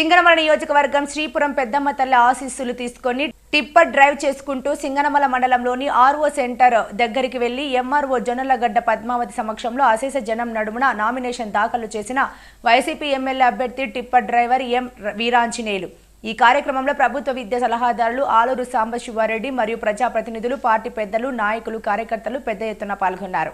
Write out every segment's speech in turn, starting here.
సింగనమల నియోజకవర్గం శ్రీపురం పెద్దమ్మ తల్లి ఆశీస్సులు తీసుకొని టిప్పర్ డ్రైవ్ చేసుకుంటూ సింగనమల మండలంలోని ఆర్ఓ సెంటర్ దగ్గరికి వెళ్ళి ఎంఆర్ఓ జొన్నలగడ్డ పద్మావతి సమక్షంలో అశేష జనం నడుమున నామినేషన్ దాఖలు చేసిన వైసీపీ ఎమ్మెల్యే అభ్యర్థి టిప్పర్ డ్రైవర్ ఎం వీరాంజనేయులు. ఈ కార్యక్రమంలో ప్రభుత్వ విద్యా సలహాదారులు ఆలూరు సాంబశివారెడ్డి మరియు ప్రజాప్రతినిధులు పార్టీ పెద్దలు నాయకులు కార్యకర్తలు పెద్ద ఎత్తున పాల్గొన్నారు.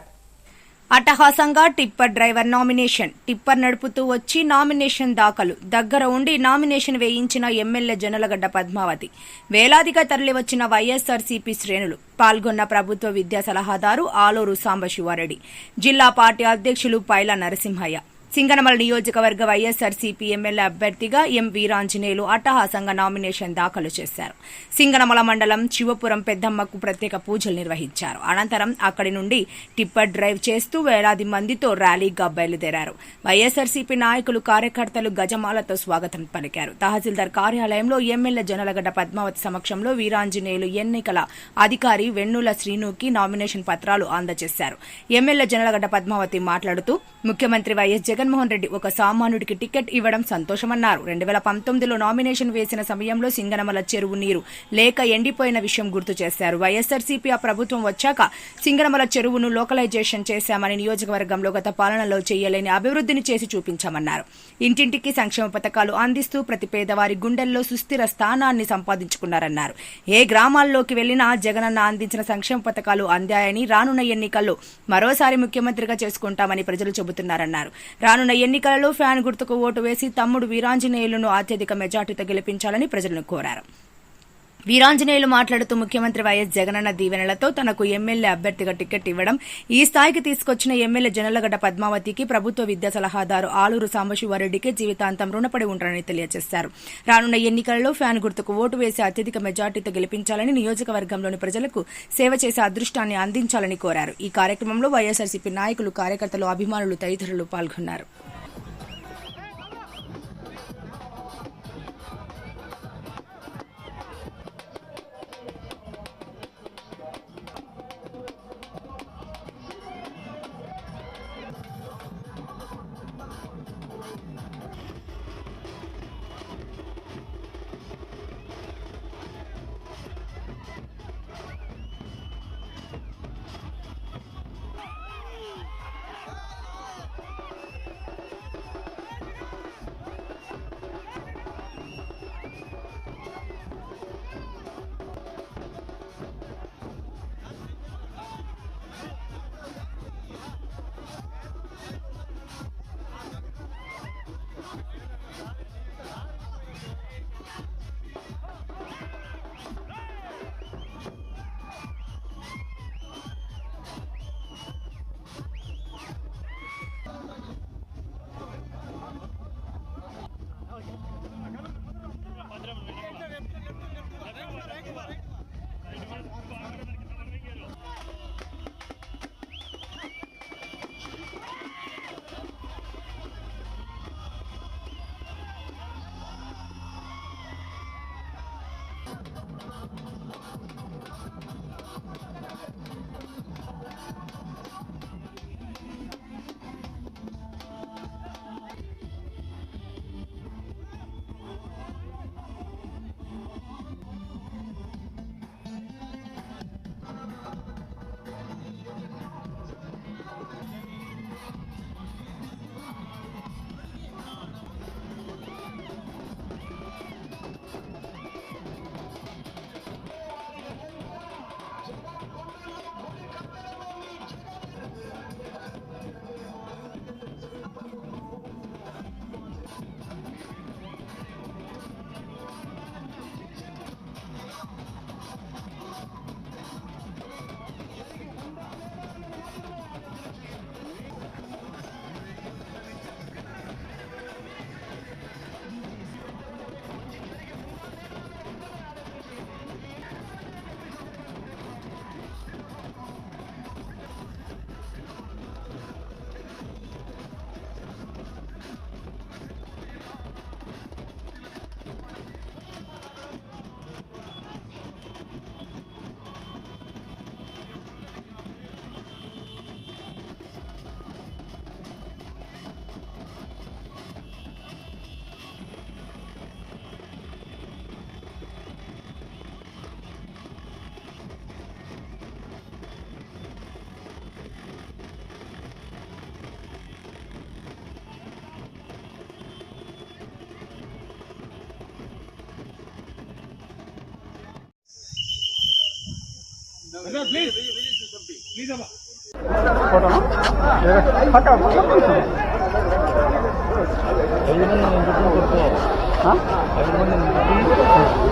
అట్టహాసంగా టిప్పర్ డ్రైవర్ నామినేషన్. టిప్పర్ నడుపుతూ వచ్చి నామినేషన్ దాఖలు. దగ్గర ఉండి నామినేషన్ వేయించిన ఎమ్మెల్యే జనలగడ్డ పద్మావతి. వేలాదిగా తరలివచ్చిన వైఎస్ఆర్సీపీ శ్రేణులు. పాల్గొన్న ప్రభుత్వ విద్యా సలహాదారు ఆలూరు సాంబశివారెడ్డి. జిల్లా పార్టీ అధ్యక్షులు పైల నరసింహయ్య. సింగనమల నియోజకవర్గ వైఎస్ఆర్సీపీ ఎమ్మెల్యే అభ్యర్థిగా ఎం వీరాంజనేయులు అట్టహాసంగా నామినేషన్ దాఖలు చేశారు. సింగనమల మండలం శివపురం పెద్దమ్మకు ప్రత్యేక పూజలు నిర్వహించారు. అనంతరం అక్కడి నుండి టిప్పర్ డ్రైవ్ చేస్తూ వేలాది మందితో ర్యాలీగా బయలుదేరారు. వైఎస్ఆర్సీపీ నాయకులు కార్యకర్తలు గజమాలతో స్వాగతం పలికారు. తహసీల్దార్ కార్యాలయంలో ఎమ్మెల్యే జనలగడ్డ పద్మావతి సమక్షంలో వీరాంజనేయులు ఎన్నికల అధికారి వెన్నుల శ్రీనుకి నామినేషన్ పత్రాలు అందజేశారు. ఎమ్మెల్యే జనలగడ్డ పద్మావతి మాట్లాడుతూ ముఖ్యమంత్రి వైఎస్ జగన్ జగన్మోహన్ రెడ్డి ఒక సామాన్యుడికి టికెట్ ఇవ్వడం సంతోషమన్నారు. రెండు వేల పంతొమ్మిదిలో నామినేషన్ వేసిన సమయంలో సింగనమల చెరువు నీరు లేక ఎండిపోయిన విషయం గుర్తు చేశారు. వైఎస్ఆర్సీపీ ఆ ప్రభుత్వం వచ్చాక సింగనమల చెరువును లోకలైజేషన్ చేశామని నియోజకవర్గంలో గత పాలనలో చేయలేని అభివృద్ధిని చేసి చూపించామన్నారు. ఇంటింటికి సంక్షేమ పథకాలు అందిస్తూ ప్రతి పేదవారి గుండెల్లో సుస్థిర స్థానాన్ని సంపాదించుకున్నారన్నారు. ఏ గ్రామాల్లోకి వెళ్ళినా జగనన్న అందించిన సంక్షేమ పథకాలు అందాయని రానున్న ఎన్నికల్లో మరోసారి ముఖ్యమంత్రిగా చేసుకుంటామని ప్రజలు చెబుతున్నారన్నారు. రానున్న ఎన్నికలలో ఫ్యాన్ గుర్తుకు ఓటు వేసి తమ్ముడు వీరాంజనేయులను అత్యధిక మెజార్టీతో గెలిపించాలని ప్రజలను కోరారు. వీరాంజనేయులు మాట్లాడుతూ ముఖ్యమంత్రి వైఎస్ జగనన్న దీవెనలతో తనకు ఎమ్మెల్యే అభ్యర్థిగా టికెట్ ఇవ్వడం ఈ స్థాయికి తీసుకొచ్చిన ఎమ్మెల్యే జనలగడ్డ పద్మావతికి ప్రభుత్వ విద్యా సలహాదారు ఆలూరు సాంబశివారెడ్డికి జీవితాంతం రుణపడి ఉంటారని తెలియజేశారు. రానున్న ఎన్నికలలో ఫ్యాన్ గుర్తుకు ఓటు వేసి అత్యధిక మెజార్టీతో గెలిపించాలని నియోజకవర్గంలోని ప్రజలకు సేవ చేసే అదృష్టాన్ని అందించాలని కోరారు. ఈ కార్యక్రమంలో వైఎస్ఆర్సీపీ నాయకులు కార్యకర్తలు అభిమానులు తదితరులు పాల్గొన్నారు.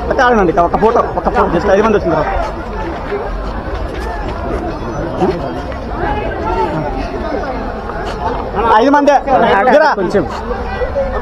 అంటే ఆగండి ఒక ఫోటో ఒక ఫోటో జస్ట్ ఐదు మంది వచ్చింది ఐదు మంది కొంచెం.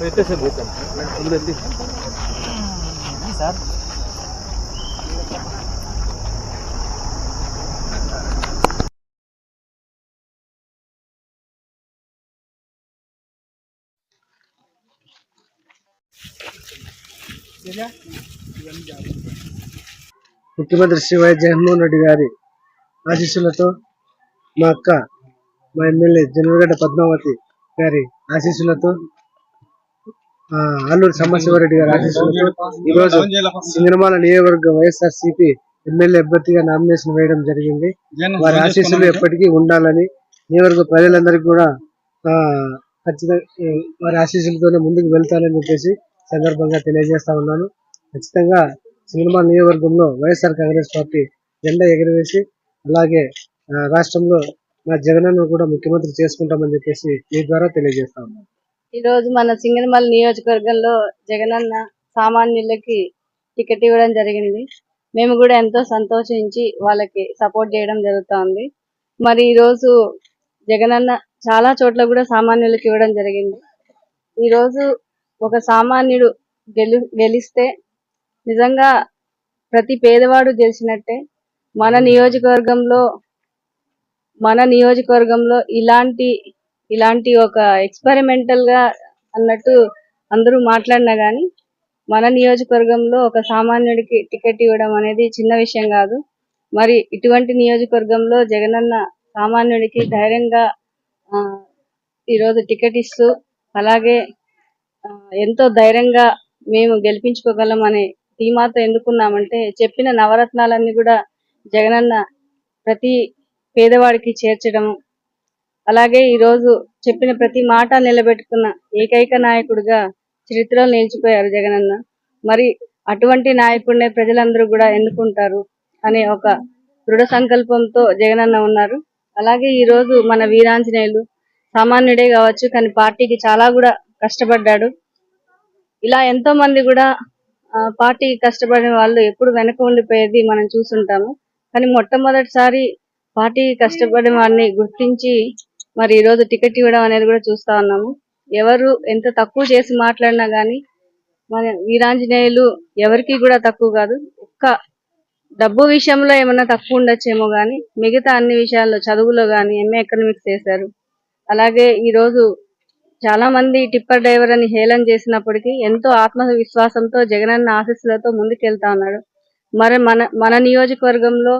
నిమిషం ఆగండి అక్కడ ఫోటో ముఖ్యమంత్రి శ్రీ వైఎస్ జగన్మోహన్ రెడ్డి గారి ఆశీస్సులతో మా అక్క మా ఎమ్మెల్యే జనరగడ్డ పద్మావతి గారి ఆశీస్సులతో ఆ, అల్లూరి సాంబశివరెడ్డి గారి ఆశీస్సులతో ఈరోజు సింగనమాల నియోజకవర్గ వైఎస్ఆర్ సిపి ఎమ్మెల్యే అభ్యర్థిగా నామినేషన్ వేయడం జరిగింది. వారి ఆశీస్సులు ఎప్పటికీ ఉండాలని నియోజకవర్గ ప్రజలందరికీ కూడా ఖచ్చితంగా వారి ఆశీస్సులతోనే ముందుకు వెళ్తానని చెప్పేసి సందర్భంగా తెలియజేస్తా ఉన్నాను. ఖచ్చితంగా సింగనమాల నియోజకవర్గంలో వైఎస్ఆర్ కాంగ్రెస్ పార్టీ జెండా ఎగరవేసి అలాగే రాష్ట్రంలో మా జగనన్న కూడా ముఖ్యమంత్రి చేసుకుంటామని చెప్పేసి మీ ద్వారా తెలియజేస్తా ఉన్నాను. ఈ రోజు మన సింగనమల్ నియోజకవర్గంలో జగనన్న సామాన్యులకి టికెట్ ఇవ్వడం జరిగింది. మేము కూడా ఎంతో సంతోషించి వాళ్ళకి సపోర్ట్ చేయడం జరుగుతోంది. మరి ఈ రోజు జగనన్న చాలా చోట్ల కూడా సామాన్యులకు ఇవ్వడం జరిగింది. ఈ రోజు ఒక సామాన్యుడు గెలు గెలిస్తే నిజంగా ప్రతి పేదవాడు గెలిచినట్టే. మన నియోజకవర్గంలో మన నియోజకవర్గంలో ఇలాంటి ఇలాంటి ఒక ఎక్స్పెరిమెంటల్గా అన్నట్టు అందరూ మాట్లాడినా గానీ మన నియోజకవర్గంలో ఒక సామాన్యుడికి టికెట్ ఇవ్వడం అనేది చిన్న విషయం కాదు. మరి ఇటువంటి నియోజకవర్గంలో జగనన్న సామాన్యుడికి ధైర్యంగా ఆ, ఈరోజు టికెట్ ఇస్తూ అలాగే ఎంతో ధైర్యంగా మేము గెలిపించుకోగలం అనే ధీమాతో ఎందుకున్నామంటే చెప్పిన నవరత్నాలన్నీ కూడా జగనన్న ప్రతి పేదవాడికి చేర్చడం అలాగే ఈ రోజు చెప్పిన ప్రతి మాట నిలబెట్టుకున్న ఏకైక నాయకుడిగా చరిత్రలో నిలిచిపోయారు జగనన్న. మరి అటువంటి నాయకుడినే ప్రజలందరూ కూడా ఎన్నుకుంటారు అనే ఒక దృఢ సంకల్పంతో జగనన్న ఉన్నారు. అలాగే ఈ రోజు మన వీరాంజనేయులు సామాన్యుడే కావచ్చు కానీ పార్టీకి చాలా కూడా కష్టపడ్డాడు. ఇలా ఎంతో మంది కూడా పార్టీకి కష్టపడిన వాళ్ళు ఎప్పుడు వెనక ఉండిపోయేది మనం చూసుంటాము కానీ మొట్టమొదటిసారి పార్టీకి కష్టపడిన వారిని గుర్తించి మరి ఈ రోజు టికెట్ ఇవ్వడం అనేది కూడా చూస్తా ఉన్నాము. ఎవరు ఎంత తక్కువ చేసి మాట్లాడినా గానీ మన వీరాంజనేయులు ఎవరికి కూడా తక్కువ కాదు. ఒక్క డబ్బు విషయంలో ఏమన్నా తక్కువ ఉండొచ్చేమో గానీ మిగతా అన్ని విషయాల్లో చదువులో గానీ ఎంఏ ఎకనామిక్స్ చేశారు. అలాగే ఈ రోజు చాలా మంది టిప్పర్ డ్రైవర్ అని హేళన చేసినప్పటికీ ఎంతో ఆత్మవిశ్వాసంతో జగనన్న ఆశీస్సులతో ముందుకెళ్తా ఉన్నాడు. మరి మన మన నియోజకవర్గంలో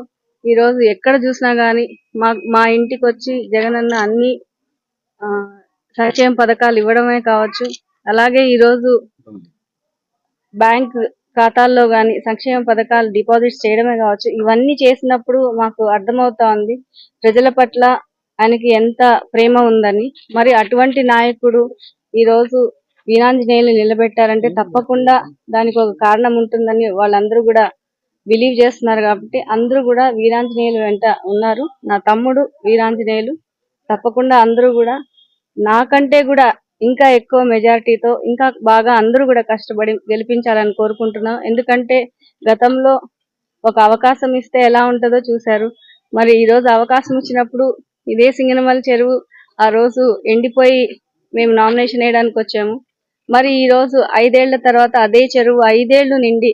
ఈ రోజు ఎక్కడ చూసినా కానీ మా మా ఇంటికి వచ్చి జగనన్న అన్ని ఆ, సంక్షేమ పథకాలు ఇవ్వడమే కావచ్చు. అలాగే ఈ రోజు బ్యాంక్ ఖాతాల్లో కానీ సంక్షేమ పథకాలు డిపాజిట్స్ చేయడమే కావచ్చు. ఇవన్నీ చేసినప్పుడు మాకు అర్థమవుతా ఉంది. ప్రజల పట్ల ఆయనకి ఎంత ప్రేమ ఉందని. మరి అటువంటి నాయకుడు ఈ రోజు వీరాంజనేయులు నిలబెట్టారంటే తప్పకుండా దానికి ఒక కారణం ఉంటుందని వాళ్ళందరూ కూడా బిలీవ్ చేస్తున్నారు కాబట్టి అందరూ కూడా వీరాంజనేయులు వెంట ఉన్నారు. నా తమ్ముడు వీరాంజనేయులు. తప్పకుండా అందరూ కూడా నాకంటే కూడా ఇంకా ఎక్కువ మెజారిటీతో ఇంకా బాగా అందరూ కూడా కష్టపడి గెలిపించాలని కోరుకుంటున్నాం ఎందుకంటే గతంలో ఒక అవకాశం ఇస్తే ఎలా ఉంటుందో చూశారు. మరి ఈ రోజు అవకాశం వచ్చినప్పుడు ఇదే సింగనమల చెరువు ఆ రోజు ఎండిపోయి మేము నామినేషన్ వేయడానికి వచ్చాము. మరి ఈ రోజు ఐదేళ్ళ తర్వాత అదే చెరువు ఐదేళ్ళు నిండి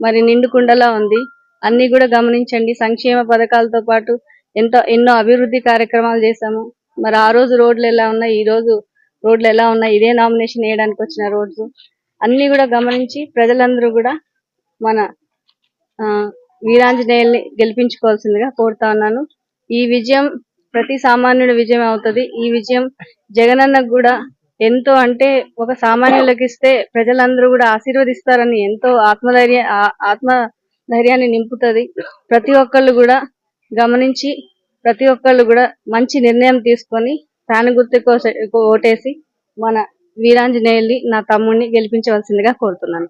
మరి నిండుకుండలా ఉంది. అన్ని కూడా గమనించండి. సంక్షేమ పథకాలతో పాటు ఎంతో ఎన్నో అభివృద్ధి కార్యక్రమాలు చేశాము. మరి ఆ రోజు రోడ్లు ఎలా ఉన్నాయి? ఈ రోజు రోడ్లు ఎలా ఉన్నాయి? ఇదే నామినేషన్ వేయడానికి వచ్చిన రోడ్స్. అన్ని కూడా గమనించి ప్రజలందరూ కూడా మన ఆ, వీరాంజనేయుల్ని గెలిపించుకోవాల్సిందిగా కోరుతా ఉన్నాను. ఈ విజయం ప్రతి సామాన్యుడి విజయం అవుతుంది. ఈ విజయం జగనన్నకు కూడా ఎంతో అంటే ఒక సామాన్యులకు ఇస్తే ప్రజలందరూ కూడా ఆశీర్వదిస్తారని ఎంతో ఆత్మధైర్య ఆ- ఆత్మ ధైర్యాన్ని నింపుతుంది ప్రతి ఒక్కళ్ళు కూడా గమనించి ప్రతి ఒక్కళ్ళు కూడా మంచి నిర్ణయం తీసుకొని ఫ్యాన్ గుర్తు ఓటేసి మన వీరాంజనేయుల్ని నా తమ్ముడిని గెలిపించవలసిందిగా కోరుతున్నాను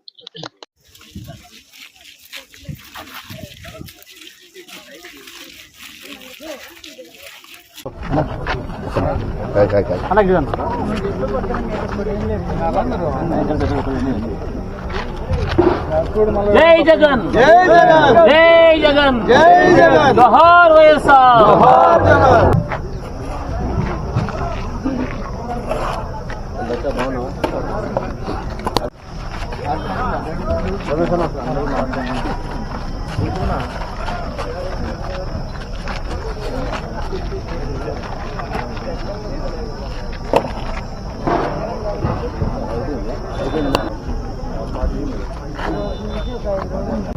Thank you. జై జగన్. జై జగన్. జై జగన్. జోహార్ వైఎస్ఆర్. జగన్. భవనం いろんな経。